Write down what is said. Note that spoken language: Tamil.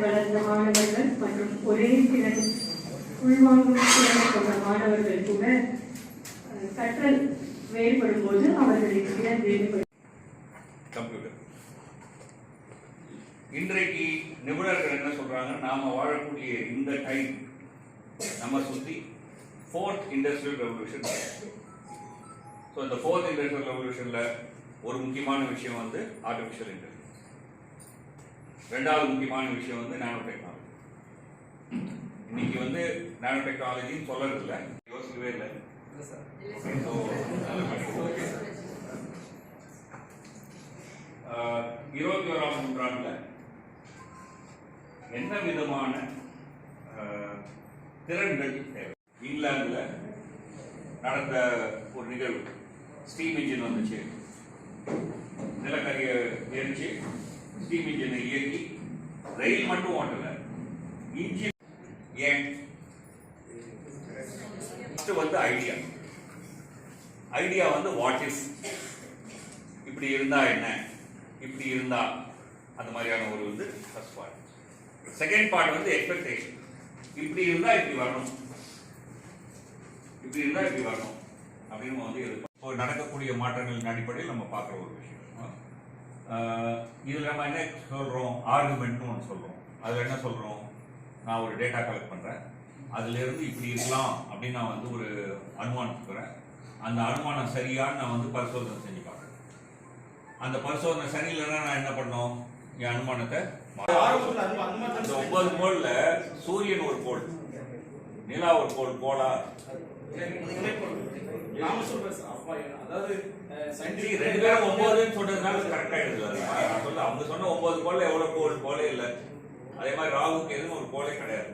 வளர்ந்த மாணவர்கள் மற்றும் ஒரே திறன் உள்வாங்கும் திறனை கொண்ட மாணவர்கள் கூட கற்றல் வேறுபடும் போது அவர்களின் திறன் வேறுபடும். கம்ப்யூட்டர் இன்றைக்கு நிபுணர்கள் என்ன சொல்றாங்க? நாம வாழக்கூடிய இந்த டைம் நம்ம சுத்தி ஃபோர்த் இண்டஸ்ட்ரியல் ரெவல்யூஷன் ஸோ இந்த ஃபோர்த் இண்டஸ்ட்ரியல் ரெவல்யூஷன்ல ஒரு முக்கியமான விஷயம் வந்து ஆர்டிஃபிஷியல் இன்டெலிஜென்ஸ் ரெண்டாவது முக்கியமான விஷயம் வந்து நானோ டெக்னாலஜி இன்னைக்கு வந்து நானோ டெக்னாலஜின்னு சொல்றது இல்லை. யோசிக்கவே இல்லை இருபத்தி ஓராம் நூற்றாண்டுல என்ன விதமான திறன்கள் தேவை? இங்கிலாந்துல நடந்த ஒரு நிகழ்வு. ஸ்டீம் இன்ஜின் வந்துச்சு. நிலக்கரியை எரிச்சு ஸ்டீம் இன்ஜினை இயக்கி ரயில் மட்டும் ஓட்டல. இன்ஜின் ஏன்? வந்து ஐடியா ஐடியா வந்து வாட் இஸ் இப்படி இருந்தா என்ன? இப்படி இருந்தா அந்த மாதிரியான ஒரு வந்து ஃபர்ஸ்ட் பார்ட் செகண்ட் பார்ட் வந்து எக்ஸ்பெக்டேஷன் இப்படி இருந்தா இப்படி வரணும். இப்படி இருந்தா இப்படி வரணும். அப்படின்னு நம்ம வந்து நடக்கக்கூடிய மாற்றங்களின் அடிப்படையில் நம்ம பார்க்குற ஒரு விஷயம். இதுல நம்ம என்ன சொல்றோம்? ஆர்குமெண்ட்னு ஒன்று சொல்றோம். அதுல என்ன சொல்றோம்? நான் ஒரு டேட்டா கலெக்ட் பண்றேன். அதுல இருந்து இப்படி இருக்கலாம் அப்படின்னு நான் வந்து ஒரு அனுமானம் கொடுக்குறேன் அந்த அனுமானம் சரியான்னு நான் வந்து பரிசோதனை செஞ்சு பார்க்குறேன். அந்த பரிசோதனை சரியில்லைன்னா நான் என்ன பண்ணோம்? என் அனுமானத்தை ஒன்பது கோள்ல சூரியன் ஒரு கோள் நிலா ஒரு கோள் கோளா நாம சொல்றேன் சார். அப்பா, அதாவது அஹ், ரெண்டு பேரும் ஒன்பதுன்னு சொன்னதுனால கரெக்டா எழுதுவாரு நான் சொல்ல அவங்க சொன்ன ஒன்பது போல எவ்வளவு கோல் கோலே இல்ல அதே மாதிரி ராகுக்கு எதுவும் ஒரு கோலே கிடையாது